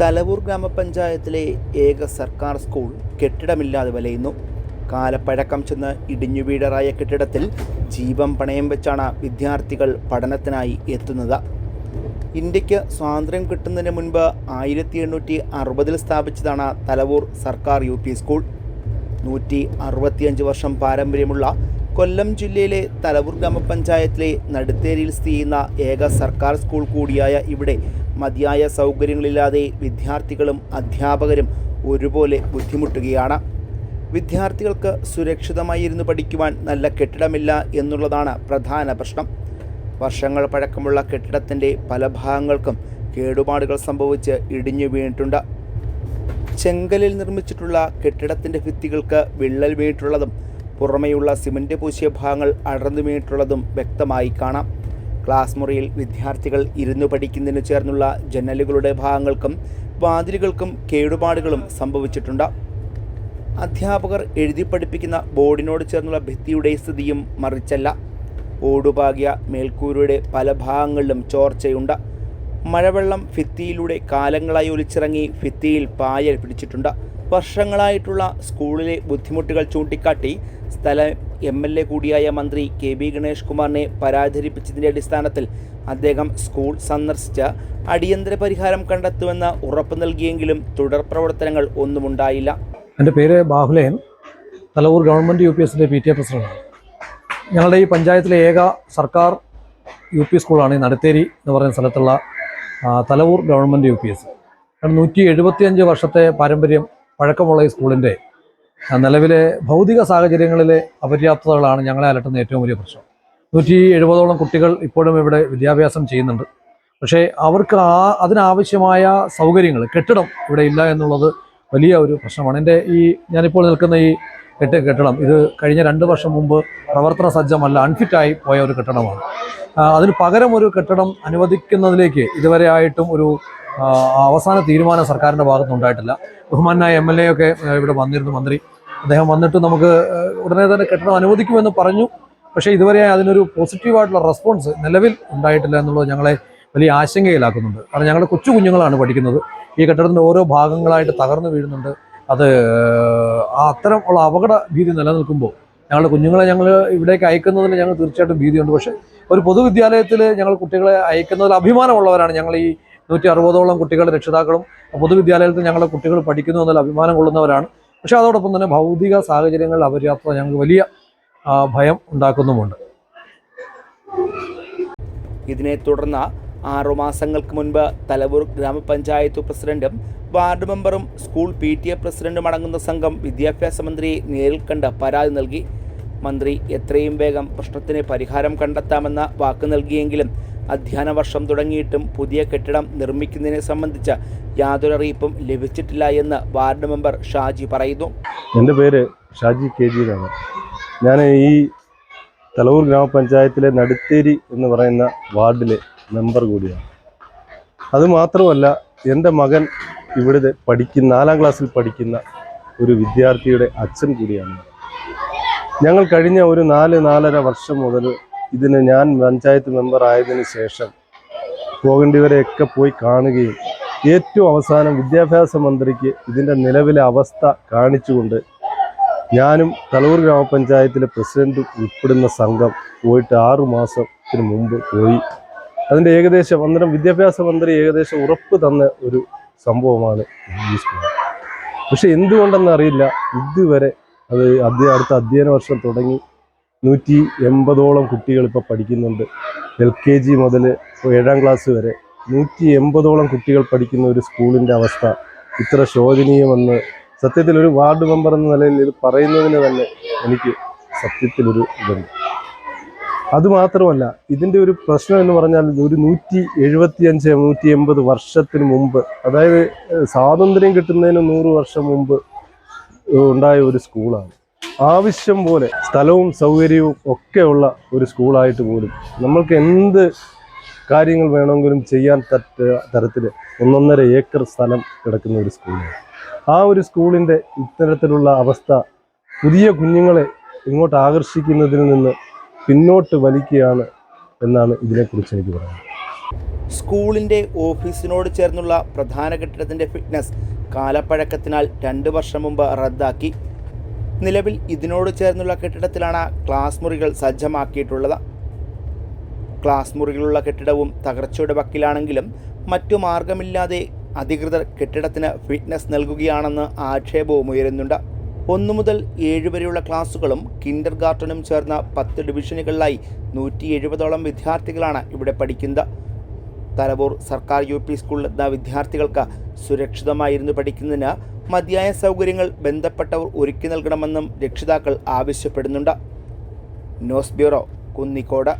തലവൂർ ഗ്രാമപഞ്ചായത്തിലെ ഏക സർക്കാർ സ്കൂൾ കെട്ടിടമില്ലാതെ വലയുന്നു. കാലപ്പഴക്കം ചെന്ന് ഇടിഞ്ഞു വീടറായ കെട്ടിടത്തിൽ ജീവൻ പണയം വെച്ചാണ് വിദ്യാർത്ഥികൾ പഠനത്തിനായി എത്തുന്നത്. ഇന്ത്യയ്ക്ക് സ്വാതന്ത്ര്യം കിട്ടുന്നതിന് മുൻപ് ആയിരത്തി എണ്ണൂറ്റി അറുപതിൽ സ്ഥാപിച്ചതാണ് തലവൂർ സർക്കാർ യു പി സ്കൂൾ. നൂറ്റി അറുപത്തിയഞ്ച് വർഷം പാരമ്പര്യമുള്ള കൊല്ലം ജില്ലയിലെ തലവൂർ ഗ്രാമപഞ്ചായത്തിലെ നടുത്തേരിയിൽ സ്ഥിതി ചെയ്യുന്ന ഏക സർക്കാർ സ്കൂൾ കൂടിയായ ഇവിടെ മതിയായ സൗകര്യങ്ങളില്ലാതെ വിദ്യാർത്ഥികളും അധ്യാപകരും ഒരുപോലെ ബുദ്ധിമുട്ടുകയാണ്. വിദ്യാർത്ഥികൾക്ക് സുരക്ഷിതമായി ഇരുന്ന് പഠിക്കുവാൻ നല്ല കെട്ടിടമില്ല എന്നുള്ളതാണ് പ്രധാന പ്രശ്നം. വർഷങ്ങൾ പഴക്കമുള്ള കെട്ടിടത്തിന്റെ പല ഭാഗങ്ങൾക്കും കേടുപാടുകൾ സംഭവിച്ച് ഇടിഞ്ഞു വീണിട്ടുണ്ട്. ചെങ്കലിൽ നിർമ്മിച്ചിട്ടുള്ള കെട്ടിടത്തിന്റെ ഭിത്തികൾക്ക് വിള്ളൽ വീണിട്ടുള്ളതും പുറമെയുള്ള സിമന്റ് പൂശിയ ഭാഗങ്ങൾ അടർന്നു വീണിട്ടുള്ളതും വ്യക്തമായി കാണാം. ക്ലാസ് മുറിയിൽ വിദ്യാർത്ഥികൾ ഇരുന്നു പഠിക്കുന്നതിന് ചേർന്നുള്ള ജനലുകളുടെ ഭാഗങ്ങൾക്കും വാതിലുകൾക്കും കേടുപാടുകളും സംഭവിച്ചിട്ടുണ്ട്. അധ്യാപകർ എഴുതി പഠിപ്പിക്കുന്ന ബോർഡിനോട് ചേർന്നുള്ള ഭിത്തിയുടെ സ്ഥിതിയും മറിച്ചല്ല. ഓടുപാകിയ മേൽക്കൂരയുടെ പല ഭാഗങ്ങളിലും ചോർച്ചയുണ്ട്. മഴവെള്ളം ഭിത്തിയിലൂടെ കാലങ്ങളായി ഒലിച്ചിറങ്ങി ഭിത്തിയിൽ പായൽ പിടിച്ചിട്ടുണ്ട്. വർഷങ്ങളായിട്ടുള്ള സ്കൂളിലെ ബുദ്ധിമുട്ടുകൾ ചൂണ്ടിക്കാട്ടി സ്ഥല എം എൽ എ കൂടിയായ മന്ത്രി കെ ബി ഗണേഷ് കുമാറിനെ പരാതിരിപ്പിച്ചതിന്റെ അടിസ്ഥാനത്തിൽ അദ്ദേഹം സ്കൂൾ സന്ദർശിച്ച അടിയന്തര പരിഹാരം കണ്ടെത്തുമെന്ന് ഉറപ്പ് നൽകിയെങ്കിലും തുടർ പ്രവർത്തനങ്ങൾ ഒന്നുമുണ്ടായില്ല എന്റെ പേര് Bahulayan Thalavoor government U P എസിന്റെ പി ടി എ പ്രസിഡന്റാണ്. ഞങ്ങളുടെ ഈ പഞ്ചായത്തിലെ ഏക സർക്കാർ യു പി സ്കൂളാണ്. ഈ നടുത്തേരി എന്ന് പറയുന്ന സ്ഥലത്തുള്ള Thalavoor government U P S. നൂറ്റി എഴുപത്തിയഞ്ച് വർഷത്തെ പാരമ്പര്യം പഴക്കമുള്ള ഈ സ്കൂളിന്റെ നിലവിലെ ഭൗതിക സാഹചര്യങ്ങളിലെ അപര്യാപ്തതകളാണ് ഞങ്ങളെ അലട്ടുന്ന ഏറ്റവും വലിയ പ്രശ്നം. നൂറ്റി എഴുപതോളം കുട്ടികൾ ഇപ്പോഴും ഇവിടെ വിദ്യാഭ്യാസം ചെയ്യുന്നുണ്ട്. പക്ഷേ അവർക്ക് ആ അതിനാവശ്യമായ സൗകര്യങ്ങൾ കെട്ടിടം ഇവിടെ ഇല്ല എന്നുള്ളത് വലിയ ഒരു പ്രശ്നമാണ്. എന്റെ ഈ ഞാനിപ്പോൾ നിൽക്കുന്ന ഈ കെട്ടി കെട്ടിടം ഇത് കഴിഞ്ഞ രണ്ട് വർഷം മുമ്പ് പ്രവർത്തന സജ്ജമല്ല അൺഫിറ്റായി പോയ ഒരു കെട്ടിടമാണ്. അതിന് പകരം ഒരു കെട്ടിടം അനുവദിക്കുന്നതിലേക്ക് ഇതുവരെ ആയിട്ടും ഒരു അവസാന തീരുമാനം സർക്കാരിന്റെ ഭാഗത്തുനിന്നുണ്ടായിട്ടില്ല ബഹുമാനായ എം എൽ എ ഒക്കെ ഇവിടെ വന്നിരുന്നു മന്ത്രി. അദ്ദേഹം വന്നിട്ട് നമുക്ക് ഉടനെ തന്നെ കെട്ടിടം അനുവദിക്കുമെന്ന് പറഞ്ഞു. പക്ഷേ ഇതുവരെ അതിനൊരു പോസിറ്റീവായിട്ടുള്ള റെസ്പോൺസ് നിലവിൽ ഉണ്ടായിട്ടില്ല എന്നുള്ളത് ഞങ്ങളെ വലിയ ആശങ്കയിലാക്കുന്നുണ്ട്. കാരണം ഞങ്ങളുടെ കൊച്ചു കുഞ്ഞുങ്ങളാണ് പഠിക്കുന്നത്. ഈ കെട്ടിടത്തിന്റെ ഓരോ ഭാഗങ്ങളായിട്ട് തകർന്നു വീഴുന്നുണ്ട്. അത് അത്തരം ഉള്ള അപകട ഭീതി നിലനിൽക്കുമ്പോൾ ഞങ്ങളുടെ കുഞ്ഞുങ്ങളെ ഞങ്ങൾ ഇവിടേക്ക് അയക്കുന്നതിൽ ഞങ്ങൾ തീർച്ചയായിട്ടും ഭീതിയുണ്ട്. പക്ഷേ ഒരു പൊതുവിദ്യാലയത്തിൽ ഞങ്ങൾ കുട്ടികളെ അയക്കുന്നതിൽ അഭിമാനമുള്ളവരാണ് ഞങ്ങൾ ഈ നൂറ്റി അറുപതോളം കുട്ടികളുടെ രക്ഷിതാക്കളും പൊതുവിദ്യാലയത്തിൽ ഞങ്ങളുടെ കുട്ടികൾ പഠിക്കുന്നു എന്നുള്ള അഭിമാനം കൊള്ളുന്നവരാണ്. പക്ഷേ അതോടൊപ്പം തന്നെ ഭൗതിക സാഹചര്യങ്ങളിൽ അപര്യാപ്തത ഞങ്ങൾക്ക് വലിയ ഭയം ഉണ്ടാക്കുന്നുമുണ്ട്. ഇതിനെ തുടർന്ന് ആറുമാസങ്ങൾക്ക് മുൻപ് തലവൂർ ഗ്രാമപഞ്ചായത്ത് പ്രസിഡന്റും വാർഡ് മെമ്പറും സ്കൂൾ പി ടി എ പ്രസിഡന്റും അടങ്ങുന്ന സംഘം വിദ്യാഭ്യാസ മന്ത്രിയെ നേരിൽ കണ്ട് പരാതി നൽകി. മന്ത്രി എത്രയും വേഗം പ്രശ്നത്തിന് പരിഹാരം കണ്ടെത്താമെന്ന വാക്ക് നൽകിയെങ്കിലും അധ്യയന വർഷം തുടങ്ങിയിട്ടും പുതിയ കെട്ടിടം നിർമ്മിക്കുന്നതിനെ സംബന്ധിച്ച യാതൊരു അറിയിപ്പും ലഭിച്ചിട്ടില്ല എന്ന് വാർഡ് മെമ്പർ ഷാജി പറയുന്നു. എന്റെ പേര് ഷാജി കെ ജി എന്നാണ്. ഞാൻ ഈ തലവൂർ ഗ്രാമപഞ്ചായത്തിലെ നടുത്തേരി എന്ന് പറയുന്ന വാർഡിലെ മെമ്പർ കൂടിയാണ്. അതുമാത്രമല്ല എന്റെ മകൻ ഇവിടെ പഠിക്കുന്ന നാലാം ക്ലാസ്സിൽ പഠിക്കുന്ന ഒരു വിദ്യാർത്ഥിയുടെ അച്ഛൻ കൂടിയാണ്. ഞങ്ങൾ കഴിഞ്ഞ ഒരു നാല് നാലര വർഷം മുതൽ ഇതിന് ഞാൻ പഞ്ചായത്ത് മെമ്പർ ആയതിനു ശേഷം പോകേണ്ടിവരെയൊക്കെ പോയി കാണുകയും ഏറ്റവും അവസാനം വിദ്യാഭ്യാസ മന്ത്രിക്ക് ഇതിന്റെ നിലവിലെ അവസ്ഥ കാണിച്ചുകൊണ്ട് ഞാനും തലവൂർ ഗ്രാമപഞ്ചായത്തിലെ പ്രസിഡന്റ് ഉൾപ്പെടുന്ന സംഘം പോയിട്ട് ആറു മാസത്തിന് മുമ്പ് പോയി. അതിന്റെ ഏകദേശം അന്നേരം വിദ്യാഭ്യാസ മന്ത്രി ഏകദേശം ഉറപ്പ് തന്ന ഒരു സംഭവമാണ് ഈ സ്കൂൾ. പക്ഷെ എന്തുകൊണ്ടെന്ന് അറിയില്ല. ഇതുവരെ അത് അടുത്ത അധ്യയന വർഷം തുടങ്ങി. നൂറ്റി എൺപതോളം കുട്ടികൾ ഇപ്പോൾ പഠിക്കുന്നുണ്ട്. എൽ കെ ജി മുതൽ ഏഴാം ക്ലാസ് വരെ നൂറ്റി എൺപതോളം കുട്ടികൾ പഠിക്കുന്ന ഒരു സ്കൂളിന്റെ അവസ്ഥ ഇത്ര ശോചനീയമെന്ന് സത്യത്തിൽ ഒരു വാർഡ് മെമ്പർ എന്ന നിലയിൽ ഇത് പറയുന്നതിന് തന്നെ എനിക്ക് സത്യത്തിലൊരു ഇതുണ്ട്. അതുമാത്രമല്ല ഇതിന്റെ ഒരു പ്രശ്നം എന്ന് പറഞ്ഞാൽ ഒരു നൂറ്റി എഴുപത്തിയഞ്ച് നൂറ്റി എൺപത് വർഷത്തിന് മുമ്പ് അതായത് സ്വാതന്ത്ര്യം കിട്ടുന്നതിന് നൂറ് വർഷം മുമ്പ് ഉണ്ടായ ഒരു സ്കൂളാണ്. ആവശ്യം പോലെ സ്ഥലവും സൗകര്യവും ഒക്കെയുള്ള ഒരു സ്കൂളായിട്ട് പോലും നമ്മൾക്ക് എന്ത് കാര്യങ്ങൾ വേണമെങ്കിലും ചെയ്യാൻ തറ്റ തരത്തിൽ ഒന്നൊന്നര ഏക്കർ സ്ഥലം കിടക്കുന്ന ഒരു സ്കൂളാണ്. ആ ഒരു സ്കൂളിന്റെ ഇത്തരത്തിലുള്ള അവസ്ഥ പുതിയ കുഞ്ഞുങ്ങളെ ഇങ്ങോട്ട് ആകർഷിക്കുന്നതിൽ നിന്ന് പിന്നോട്ട് വലിക്കുകയാണ് എന്നാണ് ഇതിനെക്കുറിച്ച് എനിക്ക് പറയുന്നത് സ്കൂളിന്റെ ഓഫീസിനോട് ചേർന്നുള്ള പ്രധാന കെട്ടിടത്തിന്റെ ഫിറ്റ്നസ് കാലപ്പഴക്കത്തിനാൽ രണ്ട് വർഷം മുമ്പ് റദ്ദാക്കി. നിലവിൽ ഇതിനോട് ചേർന്നുള്ള കെട്ടിടത്തിലാണ് ക്ലാസ് മുറികൾ സജ്ജമാക്കിയിട്ടുള്ളത്. ക്ലാസ് മുറികളുള്ള കെട്ടിടവും തകർച്ചയുടെ വക്കിലാണെങ്കിലും മറ്റു മാർഗമില്ലാതെ അധികൃതർ കെട്ടിടത്തിന് ഫിറ്റ്നസ് നൽകുകയാണെന്ന് ആക്ഷേപവും ഉയരുന്നുണ്ട്. ഒന്നു മുതൽ ഏഴ് വരെയുള്ള ക്ലാസ്സുകളും കിൻഡർ ഗാർട്ടനും ചേർന്ന പത്ത് ഡിവിഷനുകളിലായി നൂറ്റി എഴുപതോളം വിദ്യാർത്ഥികളാണ് ഇവിടെ പഠിക്കുന്നത്. തലവൂർ സർക്കാർ യു പി സ്കൂളിലെത്തുന്ന വിദ്യാർത്ഥികൾക്ക് സുരക്ഷിതമായിരുന്നു പഠിക്കുന്നതിന് മതിയായ സൗകര്യങ്ങൾ ബന്ധപ്പെട്ടവർ ഒരുക്കി നൽകണമെന്നും രക്ഷിതാക്കൾ ആവശ്യപ്പെടുന്നുണ്ട്. News bureau Kunnicode.